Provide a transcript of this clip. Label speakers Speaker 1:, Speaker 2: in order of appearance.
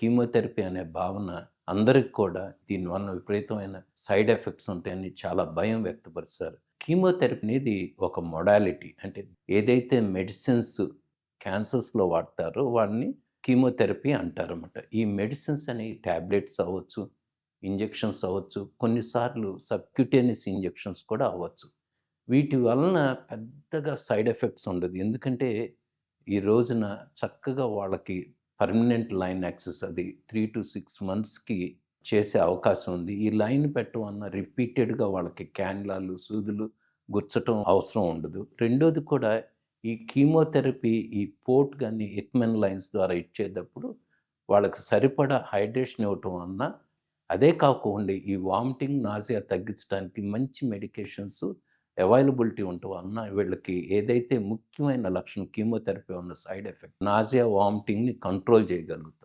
Speaker 1: Chemotherapy అనే భావన అందరికి కూడా దీనివల్ల విపరీతమైన సైడ్ ఎఫెక్ట్స్ ఉంటాయని చాలా భయం వ్యక్తపరుస్తారు. కీమోథెరపీ అనేది ఒక మొడాలిటీ అంటే ఏదైతే మెడిసిన్స్ క్యాన్సర్స్లో వాడతారో వాడిని కీమోథెరపీ అంటారన్నమాట. ఈ మెడిసిన్స్ అనేవి ట్యాబ్లెట్స్ అవ్వచ్చు ఇంజెక్షన్స్ అవ్వచ్చు కొన్నిసార్లు సబ్క్యూటేనియస్ ఇంజెక్షన్స్ కూడా అవ్వచ్చు. వీటి వలన పెద్దగా సైడ్ ఎఫెక్ట్స్ ఉండదు. ఎందుకంటే ఈ రోజున చక్కగా వాళ్ళకి పర్మనెంట్ లైన్ యాక్సెస్ అది త్రీ టు సిక్స్ మంత్స్కి చేసే అవకాశం ఉంది. ఈ లైన్ పెట్టడం రిపీటెడ్గా వాళ్ళకి క్యాన్లాలు సూదులు గుచ్చటం అవసరం ఉండదు. రెండోది కూడా ఈ కీమోథెరపీ ఈ పోర్ట్ కానీ ఎక్మెన్ లైన్స్ ద్వారా ఇచ్చేటప్పుడు వాళ్ళకి సరిపడా హైడ్రేషన్ ఇవ్వటం వలన అదే కాకుండా ఈ వామిటింగ్ నాజియా తగ్గించడానికి మంచి మెడికేషన్స్ అవైలబిలిటీ ఉంటూ వలన వీళ్ళకి ఏదైతే ముఖ్యమైన లక్షణం కీమోథెరపీ ఉన్న సైడ్ ఎఫెక్ట్ నాజియా వామిటింగ్ని కంట్రోల్ చేయగలుగుతుంది